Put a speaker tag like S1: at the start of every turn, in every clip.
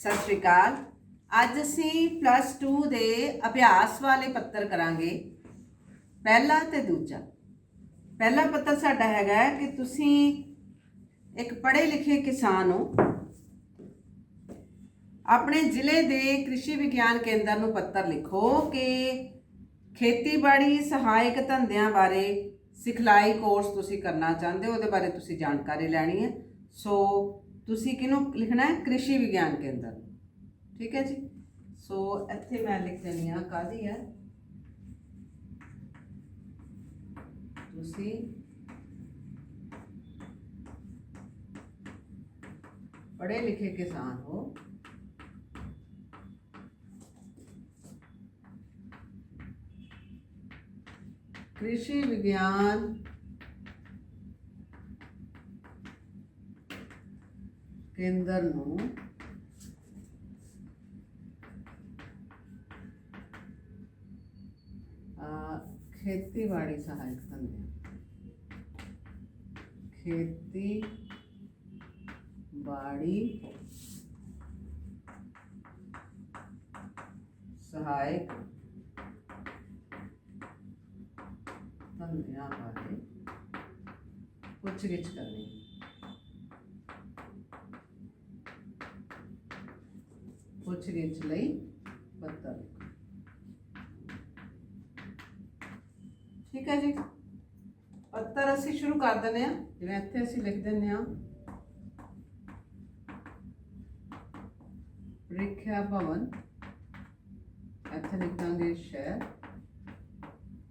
S1: ਸਤਿ ਸ਼੍ਰੀ ਅਕਾਲ। ਅੱਜ ਅਸੀਂ ਪਲੱਸ 2 ਦੇ ਅਭਿਆਸ ਵਾਲੇ ਪੱਤਰ ਕਰਾਂਗੇ। ਪਹਿਲਾ ਤੇ ਦੂਜਾ। ਪਹਿਲਾ ਪੱਤਰ ਸਾਡਾ ਹੈਗਾ ਕਿ ਤੁਸੀਂ ਇੱਕ ਪੜ੍ਹੇ ਲਿਖੇ ਕਿਸਾਨ ਹੋ। ਆਪਣੇ ਜ਼ਿਲ੍ਹੇ ਦੇ ਕ੍ਰਿਸ਼ੀ ਵਿਗਿਆਨ ਕੇਂਦਰ ਨੂੰ ਪੱਤਰ ਲਿਖੋ ਕਿ ਖੇਤੀਬਾੜੀ ਸਹਾਇਕ ਧੰਦਿਆਂ ਬਾਰੇ ਸਿਖਲਾਈ ਕੋਰਸ ਤੁਸੀਂ ਕਰਨਾ ਚਾਹੁੰਦੇ ਹੋ, ਉਹਦੇ ਬਾਰੇ ਤੁਸੀਂ ਜਾਣਕਾਰੀ ਲੈਣੀ ਹੈ। ਸੋ ਤੁਸੀਂ ਕਿਹਨੂੰ ਲਿਖਣਾ ਹੈ ਕ੍ਰਿਸ਼ੀ ਵਿਗਿਆਨ ਕੇਂਦਰ ਠੀਕ ਹੈ ਜੀ ਸੋ ਇੱਥੇ ਮੈਂ ਲਿਖ ਦਿੰਦੀ ਹਾਂ ਕਾਦੀ ਹੈ ਤੁਸੀਂ ਪੜ੍ਹੇ ਲਿਖੇ ਕਿਸਾਨ ਹੋ कृषि विज्ञान ਕੇਂਦਰ ਨੂੰ ਖੇਤੀਬਾੜੀ ਸਹਾਇਕ ਧੰਦੇ ਖੇਤੀ ਬਾੜੀ ਸਹਾਇਕ ਧੰਦਿਆਂ ਬਾਰੇ ਪੁੱਛਗਿੱਛ ਕਰਨੀ। ਪੁੱਛ ਗਿੱਛ ਲਈ ਪੱਤਰ ਠੀਕ ਹੈ ਜੀ? ਪੱਤਰ ਅਸੀਂ ਸ਼ੁਰੂ ਕਰ ਦਿੰਦੇ ਹਾਂ। ਜਿਵੇਂ ਇੱਥੇ ਅਸੀਂ ਲਿਖ ਦਿੰਦੇ ਹਾਂ। ਪ੍ਰੀਖਿਆ ਭਵਨ। ਇੱਥੇ ਲਿਖਾਂਗੇ ਸ਼ਹਿਰ।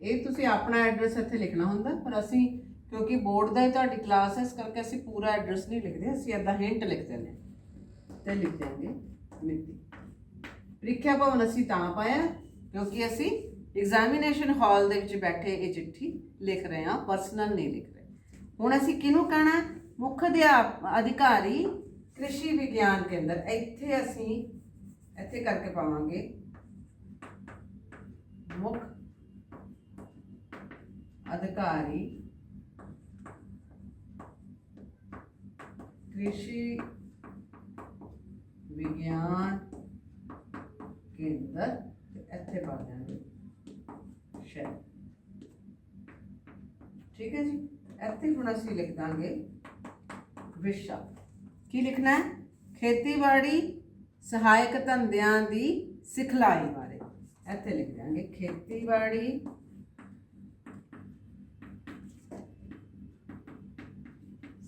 S1: ਇਹ ਤੁਸੀਂ ਆਪਣਾ ਐਡਰੈਸ ਇੱਥੇ ਲਿਖਣਾ ਹੁੰਦਾ, ਪਰ ਅਸੀਂ ਕਿਉਂਕਿ ਬੋਰਡ ਦਾ ਹੀ ਤੁਹਾਡੀ ਕਲਾਸ ਹੈ, ਇਸ ਕਰਕੇ ਅਸੀਂ ਪੂਰਾ ਐਡਰੈਸ ਨਹੀਂ ਲਿਖਦੇ, ਅਸੀਂ ਅੱਧਾ ਹਿੰਟ ਲਿਖ ਦਿੰਦੇ ਹਾਂ। ਤੇ ਲਿਖ ਦਿਆਂਗੇ ਮਿਤੀ। ਪ੍ਰੀਖਿਆ ਭਵਨ ਅਸੀਂ ਤਾਂ ਪਾਇਆ, ਕਿਉਂਕਿ ਅਸੀਂ ਐਗਜ਼ਾਮੀਨੇਸ਼ਨ ਹਾਲ ਦੇ ਵਿੱਚ ਬੈਠੇ ਇਹ ਚਿੱਠੀ ਲਿਖ ਰਹੇ ਹਾਂ ਪਰਸਨਲ ਨਹੀਂ ਲਿਖ ਰਹੇ। ਹੁਣ ਅਸੀਂ ਕਿਹਨੂੰ ਕਹਿਣਾ? ਮੁੱਖ ਅਧਿਆਪ, ਅਧਿਕਾਰੀ, ਕ੍ਰਿਸ਼ੀ ਵਿਗਿਆਨ ਕੇਂਦਰ। ਇੱਥੇ ਅਸੀਂ, ਇੱਥੇ ਕਰਕੇ ਪਾਵਾਂਗੇ। ਮੁੱਖ ਅਧਿਕਾਰੀ, ਕ੍ਰਿਸ਼ੀ ਵਿਗਿਆਨ ਕੇਂਦਰ ਤੇ ਇੱਥੇ ਪਾ ਦਿਆਂਗੇ ਸ਼ਹਿਰ ਠੀਕ ਹੈ ਜੀ ਇੱਥੇ ਹੁਣ ਅਸੀਂ ਲਿਖ ਦਾਂਗੇ ਵਿਸ਼ਾ ਕੀ ਲਿਖਣਾ ਹੈ ਖੇਤੀਬਾੜੀ ਸਹਾਇਕ ਧੰਦਿਆਂ ਦੀ ਸਿਖਲਾਈ ਬਾਰੇ ਇੱਥੇ ਲਿਖ ਦਿਆਂਗੇ ਖੇਤੀਬਾੜੀ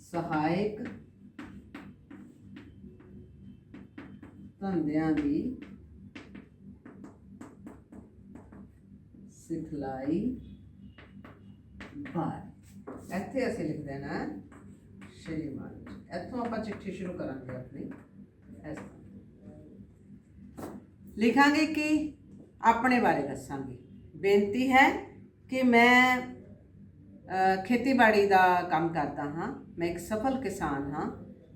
S1: ਸਹਾਇਕ ਧੰਦਿਆਂ ਦੀ ਸਿਖਲਾਈ ਬਾਰ। ਇੱਥੇ ਅਸੀਂ ਲਿਖ ਦੇਣਾ ਸ਼੍ਰੀ ਮਹਾਰਾਜ ਇੱਥੋਂ ਆਪਾਂ ਚਿੱਠੀ ਸ਼ੁਰੂ ਕਰਾਂਗੇ ਆਪਣੀ। ਇਸ ਲਿਖਾਂਗੇ ਕਿ ਆਪਣੇ ਬਾਰੇ ਦੱਸਾਂਗੇ। ਬੇਨਤੀ ਹੈ ਕਿ ਮੈਂ ਖੇਤੀਬਾੜੀ ਦਾ ਕੰਮ ਕਰਦਾ ਹਾਂ। ਮੈਂ ਇੱਕ ਸਫਲ ਕਿਸਾਨ ਹਾਂ।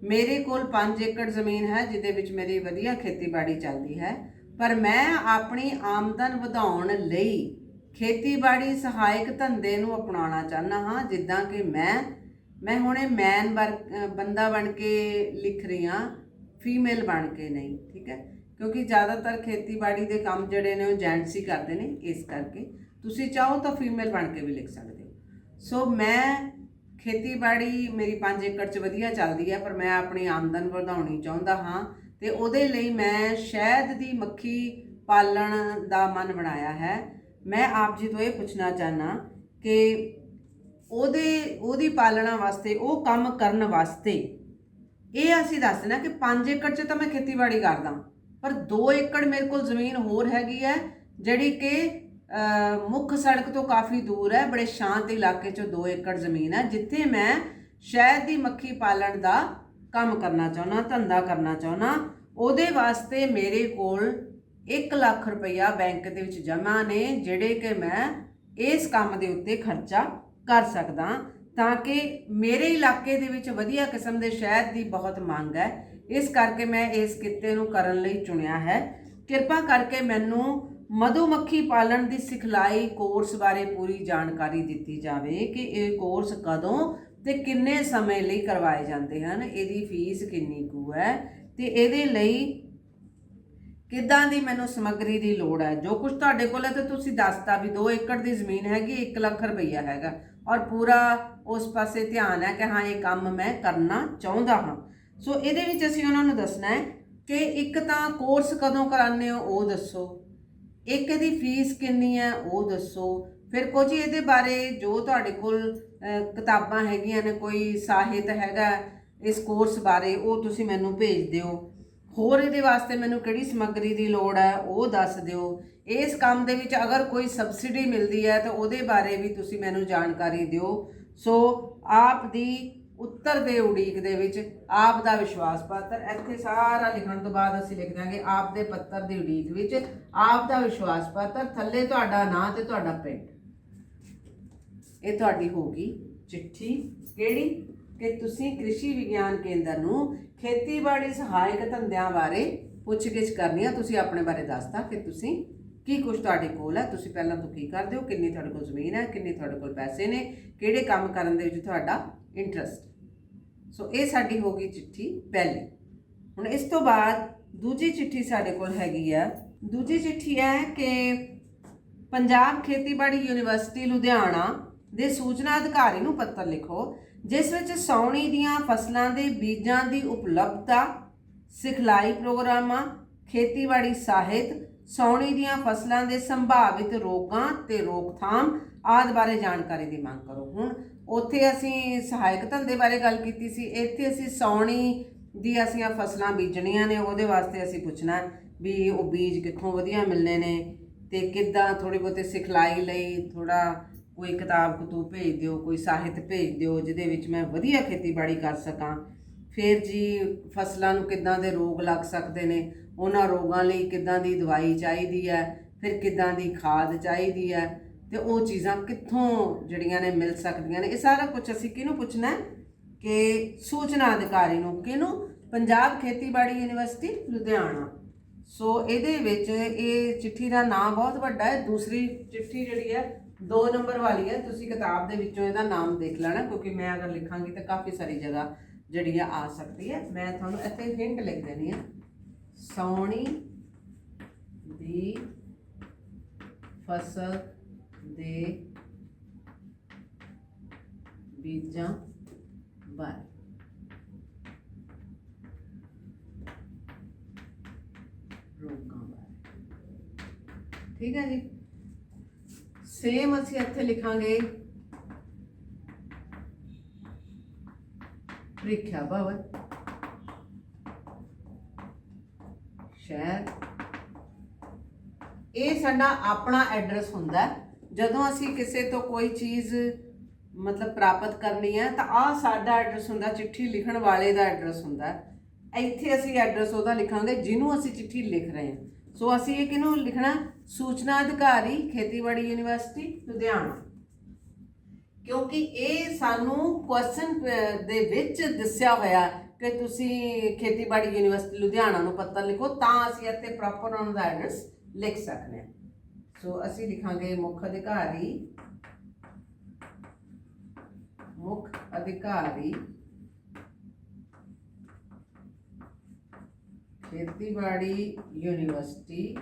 S1: ਮੇਰੇ ਕੋਲ 5 ਏਕੜ ਜ਼ਮੀਨ ਹੈ, ਜਿਹਦੇ ਵਿੱਚ ਮੇਰੀ ਵਧੀਆ ਖੇਤੀਬਾੜੀ ਚੱਲਦੀ ਹੈ। ਪਰ ਮੈਂ ਆਪਣੀ ਆਮਦਨ ਵਧਾਉਣ ਲਈ ਖੇਤੀਬਾੜੀ ਸਹਾਇਕ ਧੰਦੇ ਨੂੰ ਅਪਣਾਉਣਾ ਚਾਹੁੰਦਾ ਹਾਂ, ਜਿੱਦਾਂ ਕਿ ਮੈਂ ਮੈਂ ਹੁਣੇ ਮੈਨ ਬੰਦਾ ਬਣ ਕੇ ਲਿਖ ਰਹੀ ਹਾਂ ਫੀਮੇਲ ਬਣ ਕੇ ਨਹੀਂ, ਠੀਕ ਹੈ? ਕਿਉਂਕਿ ਜ਼ਿਆਦਾਤਰ ਖੇਤੀਬਾੜੀ ਦੇ ਕੰਮ ਜਿਹੜੇ ਨੇ ਉਹ ਜੈਂਟਸ ਹੀ ਕਰਦੇ ਨੇ, ਇਸ ਕਰਕੇ। ਤੁਸੀਂ ਚਾਹੋ ਤਾਂ ਫੀਮੇਲ ਬਣ ਕੇ ਵੀ ਲਿਖ ਸਕਦੇ ਹੋ। ਸੋ ਮੈਂ ਖੇਤੀਬਾੜੀ ਮੇਰੀ 5 ਏਕੜ 'ਚ ਵਧੀਆ ਚੱਲਦੀ ਹੈ, ਪਰ ਮੈਂ ਆਪਣੀ ਆਮਦਨ ਵਧਾਉਣੀ ਚਾਹੁੰਦਾ ਹਾਂ ਤੇ ਉਹਦੇ ਲਈ ਮੈਂ ਸ਼ਹਿਦ ਦੀ ਮੱਖੀ ਪਾਲਣ ਦਾ ਮਨ ਬਣਾਇਆ ਹੈ। ਮੈਂ ਆਪ ਜੀ ਤੋਂ ਇਹ ਪੁੱਛਣਾ ਚਾਹਨਾ ਕਿ ਉਹਦੇ, ਉਹਦੀ ਪਾਲਣਾ ਵਾਸਤੇ, ਉਹ ਕੰਮ ਕਰਨ ਵਾਸਤੇ ਇਹ ਅਸੀਂ ਦੱਸਣਾ ਕਿ 5 ਏਕੜ 'ਚ ਤਾਂ ਮੈਂ ਖੇਤੀਬਾੜੀ ਕਰਦਾ, ਪਰ 2 ਏਕੜ ਮੇਰੇ ਕੋਲ ਜ਼ਮੀਨ ਹੋਰ ਹੈਗੀ ਹੈ, ਜਿਹੜੀ ਕਿ ਮੁੱਖ ਸੜਕ ਤੋਂ ਕਾਫੀ ਦੂਰ ਹੈ, ਬੜੇ ਸ਼ਾਂਤ ਇਲਾਕੇ 'ਚ 2 ਏਕੜ ਜ਼ਮੀਨ ਹੈ, ਜਿੱਥੇ ਮੈਂ ਸ਼ਹਿਦ ਦੀ ਮੱਖੀ ਪਾਲਣ ਦਾ ਕੰਮ ਕਰਨਾ ਚਾਹੁੰਦਾ, ਧੰਦਾ ਕਰਨਾ ਚਾਹੁੰਦਾ। ਉਹਦੇ ਵਾਸਤੇ ਮੇਰੇ ਕੋਲ 1 ਲੱਖ ਰੁਪਈਆ ਬੈਂਕ ਦੇ ਵਿੱਚ ਜਮ੍ਹਾਂ ਨੇ, ਜਿਹੜੇ ਕਿ ਮੈਂ ਇਸ ਕੰਮ ਦੇ ਉੱਤੇ ਖਰਚਾ ਕਰ ਸਕਦਾ ਤਾਂ ਕਿ ਮੇਰੇ ਇਲਾਕੇ ਦੇ ਵਿੱਚ ਵਧੀਆ ਕਿਸਮ ਦੇ ਸ਼ਹਿਦ ਦੀ ਬਹੁਤ ਮੰਗ ਹੈ। ਇਸ ਕਰਕੇ ਮੈਂ ਇਸ ਕਿੱਤੇ ਨੂੰ ਕਰਨ ਲਈ ਚੁਣਿਆ ਹੈ। ਕਿਰਪਾ ਕਰਕੇ ਮੈਨੂੰ ਮਧੂਮੱਖੀ ਪਾਲਣ ਦੀ ਸਿਖਲਾਈ ਕੋਰਸ ਬਾਰੇ ਪੂਰੀ ਜਾਣਕਾਰੀ ਦਿੱਤੀ ਜਾਵੇ ਕਿ ਇਹ ਕੋਰਸ ਕਦੋਂ ਤੇ ਕਿੰਨੇ ਸਮੇਂ ਲਈ ਕਰਵਾਏ ਜਾਂਦੇ ਹਨ, ਇਹਦੀ ਫੀਸ ਕਿੰਨੀ ਕੁ ਹੈ ਤੇ ਇਹਦੇ ਲਈ ਕਿੱਦਾਂ ਦੀ ਮੈਨੂੰ ਸਮੱਗਰੀ ਦੀ ਲੋੜ ਹੈ? ਜੋ ਕੁਝ ਤੁਹਾਡੇ ਕੋਲ ਹੈ ਤੇ ਤੁਸੀਂ ਦੱਸਤਾ ਵੀ 2 ਏਕੜ ਦੀ ਜ਼ਮੀਨ ਹੈਗੀ 1 ਲੱਖ ਰੁਪਈਆ ਹੈਗਾ। ਔਰ ਪੂਰਾ ਉਸ ਪਾਸੇ ਧਿਆਨ ਹੈ ਕਿ ਹਾਂ, ਇਹ ਕੰਮ ਮੈਂ ਕਰਨਾ ਚਾਹੁੰਦਾ ਹਾਂ। ਸੋ ਇਹਦੇ ਵਿੱਚ ਅਸੀਂ ਉਹਨਾਂ ਨੂੰ ਦੱਸਣਾ ਹੈ ਕਿ ਇੱਕ ਤਾਂ ਕੋਰਸ ਕਦੋਂ ਕਰਾਉਂਦੇ ਹੋ, ਉਹ ਦੱਸੋ। ਇੱਕ ਇਹਦੀ ਫੀਸ ਕਿੰਨੀ ਹੈ, ਉਹ ਦੱਸੋ। ਫਿਰ ਕੁਝ ਇਹਦੇ ਬਾਰੇ ਜੋ ਤੁਹਾਡੇ ਕੋਲ ਕਿਤਾਬਾਂ ਹੈਗੀਆਂ ਨੇ, ਕੋਈ ਸਾਹਿਤ ਹੈਗਾ ਇਸ ਕੋਰਸ ਬਾਰੇ, ਉਹ ਤੁਸੀਂ ਮੈਨੂੰ ਭੇਜ ਦਿਓ। ਹੋਰ ਇਹਦੇ ਵਾਸਤੇ ਮੈਨੂੰ ਕਿਹੜੀ ਸਮੱਗਰੀ ਦੀ ਲੋੜ ਹੈ, ਉਹ ਦੱਸ ਦਿਓ। ਇਸ ਕੰਮ ਦੇ ਵਿੱਚ ਅਗਰ ਕੋਈ ਸਬਸਿਡੀ ਮਿਲਦੀ ਹੈ, ਤਾਂ ਉਹਦੇ ਬਾਰੇ ਵੀ ਤੁਸੀਂ ਮੈਨੂੰ ਜਾਣਕਾਰੀ ਦਿਓ। ਸੋ, ਆਪ ਦੀ ਉੱਤਰ ਦੇ ਉਡੀਕ ਦੇ ਵਿੱਚ ਆਪ ਦਾ ਵਿਸ਼ਵਾਸ ਪਾਤਰ। ਇੱਥੇ ਸਾਰਾ ਲਿਖਣ ਤੋਂ ਬਾਅਦ ਅਸੀਂ ਲਿਖ ਦਾਂਗੇ ਆਪ ਦੇ ਪੱਤਰ ਦੀ ਉਡੀਕ ਵਿੱਚ ਆਪ ਦਾ ਵਿਸ਼ਵਾਸ ਪੱਤਰ। ਥੱਲੇ ਤੁਹਾਡਾ ਨਾਂ ਤੇ ਤੁਹਾਡਾ ਪਿੰਡ। ਇਹ ਤੁਹਾਡੀ ਹੋਗੀ ਚਿੱਠੀ। ਕਿਹੜੀ? ਕਿ ਤੁਸੀਂ ਕ੍ਰਿਸ਼ੀ ਵਿਗਿਆਨ ਕੇਂਦਰ ਨੂੰ ਖੇਤੀਬਾੜੀ ਸਹਾਇਕ ਧੰਦਿਆਂ ਬਾਰੇ ਪੁੱਛਗਿੱਛ ਕਰਨੀ ਆ। ਤੁਸੀਂ ਆਪਣੇ ਬਾਰੇ ਦੱਸਤਾ ਕਿ ਤੁਸੀਂ ਕੀ ਕੁਝ ਤੁਹਾਡੇ ਕੋਲ ਹੈ ਤੁਸੀਂ ਪਹਿਲਾਂ ਤੋਂ ਕੀ ਕਰਦੇ ਹੋ? ਕਿੰਨੀ ਤੁਹਾਡੇ ਕੋਲ ਜ਼ਮੀਨ ਹੈ ਕਿੰਨੇ ਤੁਹਾਡੇ ਕੋਲ ਪੈਸੇ ਨੇ? ਕਿਹੜੇ ਕੰਮ ਕਰਨ ਦੇ ਵਿੱਚ ਤੁਹਾਡਾ ਇੰਟਰਸਟ ਸੋ ਇਹ ਸਾਡੀ ਹੋ ਗਈ ਚਿੱਠੀ ਪਹਿਲੀ। ਹੁਣ ਇਸ ਤੋਂ ਬਾਅਦ ਦੂਜੀ ਚਿੱਠੀ ਸਾਡੇ ਕੋਲ ਹੈਗੀ ਆ। ਦੂਜੀ ਚਿੱਠੀ ਹੈ ਕਿ ਪੰਜਾਬ ਖੇਤੀਬਾੜੀ ਯੂਨੀਵਰਸਿਟੀ ਲੁਧਿਆਣਾ ਦੇ ਸੂਚਨਾ ਅਧਿਕਾਰੀ ਨੂੰ ਪੱਤਰ ਲਿਖੋ। ਜਿਸ ਵਿੱਚ ਸਾਉਣੀ ਦੀਆਂ ਫਸਲਾਂ ਦੇ ਬੀਜਾਂ ਦੀ ਉਪਲਬਧਤਾ, ਸਿਖਲਾਈ ਪ੍ਰੋਗਰਾਮਾਂ, ਖੇਤੀਬਾੜੀ ਸਾਹਿਤ, ਸਾਉਣੀ ਦੀਆਂ ਫਸਲਾਂ ਦੇ ਸੰਭਾਵਿਤ ਰੋਗਾਂ ਤੇ ਰੋਕਥਾਮ ਆਦਿ ਬਾਰੇ ਜਾਣਕਾਰੀ ਦੀ ਮੰਗ ਕਰੋ। ਹੁਣ ਉੱਥੇ ਅਸੀਂ ਸਹਾਇਕ ਧੰਦੇ ਬਾਰੇ ਗੱਲ ਕੀਤੀ ਸੀ। ਇੱਥੇ ਅਸੀਂ ਸਾਉਣੀ ਦੀ ਅਸੀਂ ਫਸਲਾਂ ਬੀਜਣੀਆਂ ਨੇ, ਉਹਦੇ ਵਾਸਤੇ ਅਸੀਂ ਪੁੱਛਣਾ ਵੀ ਉਹ ਬੀਜ ਕਿੱਥੋਂ ਵਧੀਆ ਮਿਲਨੇ ਨੇ ਤੇ ਕਿੱਦਾਂ ਥੋੜੀ ਬਹੁਤੇ ਸਿਖਲਾਈ ਲਈ ਥੋੜਾ ਕੋਈ ਕਿਤਾਬ ਕਤੂਬ ਭੇਜ ਦਿਓ, ਕੋਈ ਸਾਹਿਤ ਭੇਜ ਦਿਓ, ਜਿਹਦੇ ਵਿੱਚ ਮੈਂ ਵਧੀਆ ਖੇਤੀਬਾੜੀ ਕਰ ਸਕਾਂ। ਫਿਰ ਜੀ ਫਸਲਾਂ ਨੂੰ ਕਿੱਦਾਂ ਦੇ ਰੋਗ ਲੱਗ ਸਕਦੇ ਨੇ, ਉਹਨਾਂ ਰੋਗਾਂ ਲਈ ਕਿੱਦਾਂ ਦੀ ਦਵਾਈ ਚਾਹੀਦੀ ਹੈ, ਫਿਰ ਕਿੱਦਾਂ ਦੀ ਖਾਦ ਚਾਹੀਦੀ ਹੈ, ਤੇ ਉਹ ਚੀਜ਼ਾਂ ਕਿੱਥੋਂ ਜਿਹੜੀਆਂ ਨੇ ਮਿਲ ਸਕਦੀਆਂ ਨੇ। ਇਹ ਸਾਰਾ ਕੁਝ ਅਸੀਂ ਕਿਹਨੂੰ ਪੁੱਛਣਾ ਹੈ? ਕਿ ਸੂਚਨਾ ਅਧਿਕਾਰੀ ਨੂੰ, ਕਿਹਨੂੰ? ਪੰਜਾਬ ਖੇਤੀਬਾੜੀ ਯੂਨੀਵਰਸਿਟੀ, ਲੁਧਿਆਣਾ। ਸੋ ਇਹਦੇ ਵਿੱਚ ਇਹ ਚਿੱਠੀ ਦਾ ਨਾਮ ਬਹੁਤ ਵੱਡਾ ਹੈ, ਦੂਸਰੀ ਚਿੱਠੀ ਜਿਹੜੀ ਹੈ 2 ਨੰਬਰ ਵਾਲੀ ਹੈ, ਤੁਸੀਂ ਕਿਤਾਬ ਦੇ ਵਿੱਚੋਂ ਇਹਦਾ ਨਾਮ ਦੇਖ ਲੈਣਾ, ਕਿਉਂਕਿ ਮੈਂ ਅਗਰ ਲਿਖਾਂਗੀ ਤਾਂ ਕਾਫੀ ਸਾਰੀ ਜਗ੍ਹਾ ਜਿਹੜੀ ਆ ਆ ਸਕਦੀ ਹੈ। ਮੈਂ ਤੁਹਾਨੂੰ ਇੱਥੇ ਹਿੰਟ ਲਿਖ ਦੇਣੀ ਹੈ ਸੌਣੀ ਦੀ ਫਸਲ ਦੇ ਬੀਜਾਂ ਬਾਰੇ। ਰੋਗਾਂ ਬਾਰੇ। ਠੀਕ ਹੈ ਜੀ? ਸੇਮ ਅਸੀਂ ਇੱਥੇ ਲਿਖਾਂਗੇ ਪ੍ਰੀਖਿਆ ਭਵਨ ਸ਼ਹਿਰ ਇਹ ਸਾਡਾ ਆਪਣਾ ਐਡਰੈਸ ਹੁੰਦਾ ਜਦੋਂ ਅਸੀਂ ਕਿਸੇ ਤੋਂ ਕੋਈ ਚੀਜ਼ ਮਤਲਬ ਪ੍ਰਾਪਤ ਕਰਨੀ ਹੈ, ਤਾਂ ਆ ਸਾਡਾ ਐਡਰੈਸ ਹੁੰਦਾ, ਚਿੱਠੀ ਲਿਖਣ ਵਾਲੇ ਦਾ ਐਡਰੈਸ ਹੁੰਦਾ ਇੱਥੇ ਅਸੀਂ ਐਡਰੈਸ ਉਹਦਾ ਲਿਖਾਂਗੇ, ਜਿਹਨੂੰ ਅਸੀਂ ਚਿੱਠੀ ਲਿਖ ਰਹੇ ਹਾਂ। ਸੋ ਅਸੀਂ ਇਹ ਕਿਹਨੂੰ ਲਿਖਣਾ ਸੂਚਨਾ ਅਧਿਕਾਰੀ, ਖੇਤੀਬਾੜੀ ਯੂਨੀਵਰਸਿਟੀ, ਲੁਧਿਆਣਾ। ਕਿਉਂਕਿ ਇਹ ਸਾਨੂੰ ਕੁਐਸਚਨ ਦੇ ਵਿੱਚ ਦੱਸਿਆ ਹੋਇਆ ਕਿ ਤੁਸੀਂ ਖੇਤੀਬਾੜੀ ਯੂਨੀਵਰਸਿਟੀ ਲੁਧਿਆਣਾ ਨੂੰ ਪੱਤਰ ਲਿਖੋ, ਤਾਂ ਅਸੀਂ ਇੱਥੇ ਪ੍ਰੋਪਰ ਉਹਨਾਂ ਦਾ ਐਡਰੈਸ ਲਿਖ ਸਕਦੇ ਹਾਂ। ਸੋ ਅਸੀਂ ਲਿਖਾਂਗੇ ਮੁੱਖ ਅਧਿਕਾਰੀ ਮੁੱਖ ਅਧਿਕਾਰੀ ਖੇਤੀਬਾੜੀ ਯੂਨੀਵਰਸਿਟੀ।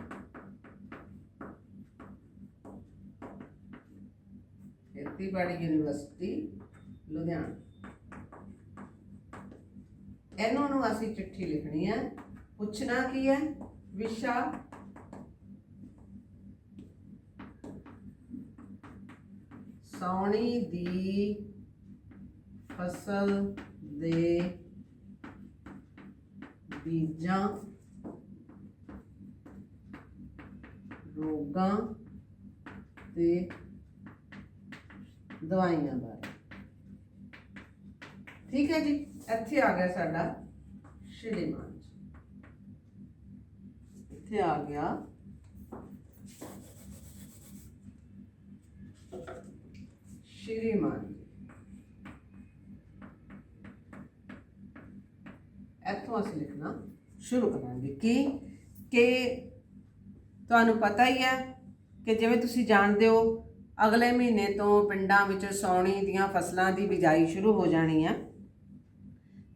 S1: ਖੇਤੀਬਾੜੀ ਯੂਨੀਵਰਸਿਟੀ, ਲੁਧਿਆਣਾ। ਇਹਨਾਂ ਨੂੰ ਅਸੀਂ ਚਿੱਠੀ ਲਿਖਣੀ ਹੈ। ਪੁੱਛਣਾ ਕੀ ਹੈ? ਵਿਸ਼ਾ। ਸੌਣੀ ਦੀ ਫਸਲ ਦੇ ਬੀਜਾਂ, ਰੋਗਾਂ ਤੇ ਦਵਾਈਆਂ ਬਾਰੇ। ਠੀਕ ਹੈ ਜੀ, ਇੱਥੇ ਆ ਗਿਆ ਸਾਡਾ ਸ਼੍ਰੀਮਾਨ ਇੱਥੇ ਆ ਗਿਆ। ਸ਼੍ਰੀਮਾਨ ਜੀ ਇੱਥੋਂ ਅਸੀਂ ਲਿਖਣਾ ਸ਼ੁਰੂ ਕਰਾਂਗੇ ਕਿ ਕਿ ਤੁਹਾਨੂੰ ਪਤਾ ਹੀ ਹੈ ਕਿ ਜਿਵੇਂ ਤੁਸੀਂ ਜਾਣਦੇ ਹੋ, ਅਗਲੇ ਮਹੀਨੇ ਤੋਂ ਪਿੰਡਾਂ ਵਿੱਚ ਸੌਣੀ ਦੀਆਂ ਫਸਲਾਂ ਦੀ ਬਿਜਾਈ ਸ਼ੁਰੂ ਹੋ ਜਾਣੀ ਹੈ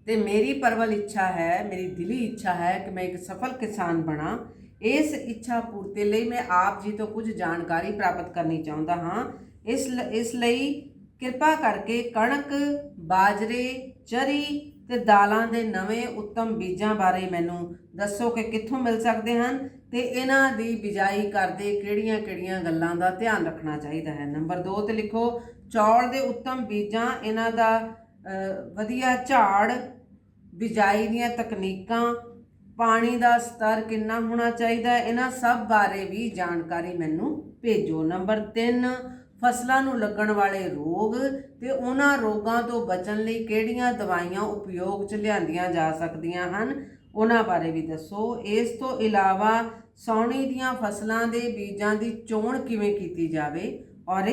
S1: ਤੇ ਮੇਰੀ ਪਰਵਲ ਇੱਛਾ ਹੈ, ਮੇਰੀ ਦਿਲੀ ਇੱਛਾ ਹੈ ਕਿ ਮੈਂ ਇੱਕ ਸਫਲ ਕਿਸਾਨ ਬਣਾ। ਇਸ ਇੱਛਾ ਪੂਰਤੀ ਲਈ ਮੈਂ ਆਪ ਜੀ ਤੋਂ ਕੁਝ ਜਾਣਕਾਰੀ ਪ੍ਰਾਪਤ ਕਰਨੀ ਚਾਹੁੰਦਾ ਹਾਂ। ਇਸ ਇਸ ਲਈ ਕਿਰਪਾ ਕਰਕੇ ਕਣਕ, ਬਾਜਰੇ, ਚਰੀ ਤੇ ਦਾਲਾਂ ਦੇ ਨਵੇਂ ਉੱਤਮ ਬੀਜਾਂ ਬਾਰੇ ਮੈਨੂੰ ਦੱਸੋ ਕਿ ਕਿੱਥੋਂ ਮਿਲ ਸਕਦੇ ਹਨ ਤੇ ਇਹਨਾਂ ਦੀ ਬਿਜਾਈ ਕਰਦੇ ਕਿਹੜੀਆਂ-ਕਿਹੜੀਆਂ ਗੱਲਾਂ ਦਾ ਧਿਆਨ ਰੱਖਣਾ ਚਾਹੀਦਾ ਹੈ? ਨੰਬਰ 2 ਤੇ ਲਿਖੋ, ਚੌਲ ਦੇ ਉੱਤਮ ਬੀਜਾਂ, ਇਹਨਾਂ ਦਾ ਵਧੀਆ ਝਾੜ, ਬਿਜਾਈ ਦੀਆਂ ਤਕਨੀਕਾਂ, ਪਾਣੀ ਦਾ ਸਤਰ ਕਿੰਨਾ ਹੋਣਾ ਚਾਹੀਦਾ ਇਹਨਾਂ ਸਭ ਬਾਰੇ ਵੀ ਜਾਣਕਾਰੀ ਮੈਨੂੰ ਭੇਜੋ। ਨੰਬਰ 3 ਫਸਲਾਂ ਨੂੰ ਲੱਗਣ ਵਾਲੇ ਰੋਗ ਤੇ ਉਹਨਾਂ ਰੋਗਾਂ ਤੋਂ ਬਚਣ ਲਈ ਕਿਹੜੀਆਂ ਦਵਾਈਆਂ ਉਪਯੋਗ 'ਚ ਲਿਆਂਦੀਆਂ ਜਾ ਸਕਦੀਆਂ ਹਨ? ਉਹਨਾਂ ਬਾਰੇ ਵੀ ਦੱਸੋ। ਇਸ ਤੋਂ ਇਲਾਵਾ ਸੌਣੀ ਦੀਆਂ ਫਸਲਾਂ ਦੇ ਬੀਜਾਂ ਦੀ ਚੋਣ ਕਿਵੇਂ ਕੀਤੀ ਜਾਵੇ? ਔਰ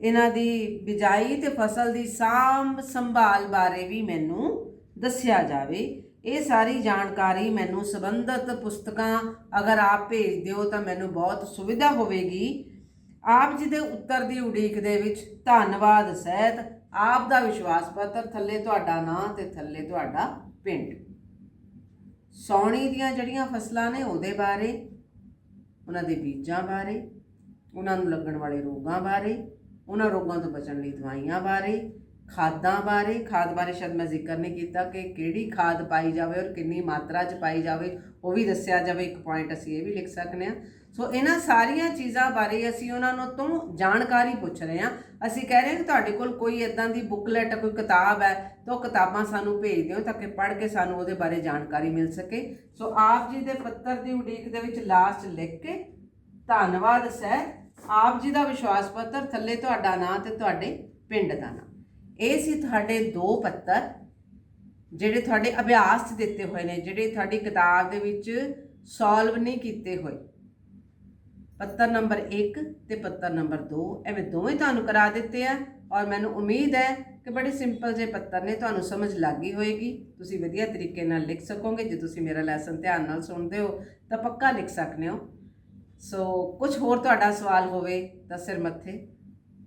S1: ਇਹਨਾਂ ਦੀ ਬਿਜਾਈ ਤੇ ਫਸਲ ਦੀ ਸਾਂਭ ਸੰਭਾਲ ਬਾਰੇ ਵੀ ਮੈਨੂੰ ਦੱਸਿਆ ਜਾਵੇ। ਇਹ ਸਾਰੀ ਜਾਣਕਾਰੀ ਮੈਨੂੰ ਸੰਬੰਧਿਤ ਪੁਸਤਕਾਂ ਅਗਰ ਆਪ ਭੇਜ ਦਿਓ ਤਾਂ ਮੈਨੂੰ ਬਹੁਤ ਸੁਵਿਧਾ ਹੋਵੇਗੀ। ਆਪ ਜੀ ਦੇ ਉੱਤਰ ਦੀ ਉਡੀਕ ਦੇ ਵਿੱਚ ਧੰਨਵਾਦ ਸਹਿਤ ਆਪ ਦਾ ਵਿਸ਼ਵਾਸ ਪੱਤਰ ਥੱਲੇ ਤੁਹਾਡਾ ਨਾਂ ਤੇ ਥੱਲੇ ਤੁਹਾਡਾ ਪਿੰਡ। ਸੌਣੀ ਦੀਆਂ ਜਿਹੜੀਆਂ ਫਸਲਾਂ ਨੇ ਉਹਦੇ ਬਾਰੇ, ਉਹਨਾਂ ਦੇ ਬੀਜਾਂ ਬਾਰੇ, ਉਹਨਾਂ ਨੂੰ ਲੱਗਣ ਵਾਲੇ ਰੋਗਾਂ ਬਾਰੇ, ਉਹਨਾਂ ਰੋਗਾਂ ਤੋਂ ਬਚਣ ਲਈ ਦਵਾਈਆਂ ਬਾਰੇ ਖਾਦਾਂ ਬਾਰੇ, ਖਾਦ ਬਾਰੇ ਸ਼ਾਇਦ ਮੈਂ ਜ਼ਿਕਰ ਨਹੀਂ ਕੀਤਾ ਕਿ ਕਿਹੜੀ ਖਾਦ ਪਾਈ ਜਾਵੇ ਔਰ ਕਿੰਨੀ ਮਾਤਰਾ 'ਚ ਪਾਈ ਜਾਵੇ, ਉਹ ਵੀ ਦੱਸਿਆ ਜਾਵੇ, ਇੱਕ ਪੁਆਇੰਟ ਅਸੀਂ ਇਹ ਵੀ ਲਿਖ ਸਕਨੇ ਆ। ਸੋ ਇਹਨਾਂ ਸਾਰੀਆਂ ਚੀਜ਼ਾਂ ਬਾਰੇ ਅਸੀਂ ਉਹਨਾਂ ਨੂੰ ਤੋਂ ਜਾਣਕਾਰੀ ਪੁੱਛ ਰਹੇ ਹਾਂ। ਅਸੀਂ ਕਹਿ ਰਹੇ ਹਾਂ ਕਿ ਤੁਹਾਡੇ ਕੋਲ ਕੋਈ ਇਦਾਂ ਦੀ ਬੁੱਕਲੈਟ ਕੋਈ ਕਿਤਾਬ ਹੈ, ਤਾਂ ਉਹ ਕਿਤਾਬਾਂ ਸਾਨੂੰ ਭੇਜ ਦਿਓ ਤਾਂ ਕਿ ਪੜ੍ਹ ਕੇ ਸਾਨੂੰ ਉਹਦੇ ਬਾਰੇ ਜਾਣਕਾਰੀ ਮਿਲ ਸਕੇ। ਸੋ ਆਪ ਜੀ ਦੇ ਪੱਤਰ ਦੀ ਉਡੀਕ ਦੇ ਵਿੱਚ ਲਾਸਟ ਲਿਖ ਕੇ ਧੰਨਵਾਦ ਸਹਿ ਆਪ ਜੀ ਦਾ ਵਿਸ਼ਵਾਸ ਪੱਤਰ ਥੱਲੇ ਤੁਹਾਡਾ ਨਾਂ ਤੇ ਤੁਹਾਡੇ ਪਿੰਡ ਦਾ ਨਾਂ। ਇਹ ਸੀ ਤੁਹਾਡੇ ਦੋ ਪੱਤਰ, ਜਿਹੜੇ ਤੁਹਾਡੇ ਅਭਿਆਸ 'ਚ ਦਿੱਤੇ ਹੋਏ ਨੇ, ਜਿਹੜੇ ਤੁਹਾਡੀ ਕਿਤਾਬ ਦੇ ਵਿੱਚ ਸੋਲਵ ਨਹੀਂ ਕੀਤੇ ਹੋਏ। ਪੱਤਰ ਨੰਬਰ 1 ਤੇ ਪੱਤਰ ਨੰਬਰ 2 ਐਵੇਂ ਦੋਵੇਂ ਤੁਹਾਨੂੰ ਕਰਾ ਦਿੱਤੇ ਆ, ਔਰ ਮੈਨੂੰ ਉਮੀਦ ਹੈ ਕਿ ਬੜੇ ਸਿੰਪਲ ਜਿਹੇ ਪੱਤਰ ਨੇ, ਤੁਹਾਨੂੰ ਸਮਝ ਲੱਗ ਗਈ ਹੋਏਗੀ। ਤੁਸੀਂ ਵਧੀਆ ਤਰੀਕੇ ਨਾਲ ਲਿਖ ਸਕੋਗੇ, ਜੇ ਤੁਸੀਂ ਮੇਰਾ ਲੈਸਨ ਧਿਆਨ ਨਾਲ ਸੁਣਦੇ ਹੋ, ਤਾਂ ਪੱਕਾ ਲਿਖ ਸਕਦੇ ਹੋ। ਸੋ ਕੁਝ ਹੋਰ ਤੁਹਾਡਾ ਸਵਾਲ ਹੋਵੇ ਤਾਂ ਸਿਰ ਮੱਥੇ।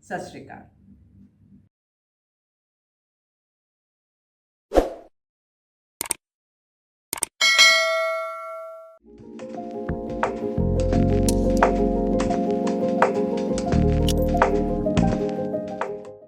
S1: ਸਤਿ ਸ਼੍ਰੀ ਅਕਾਲ।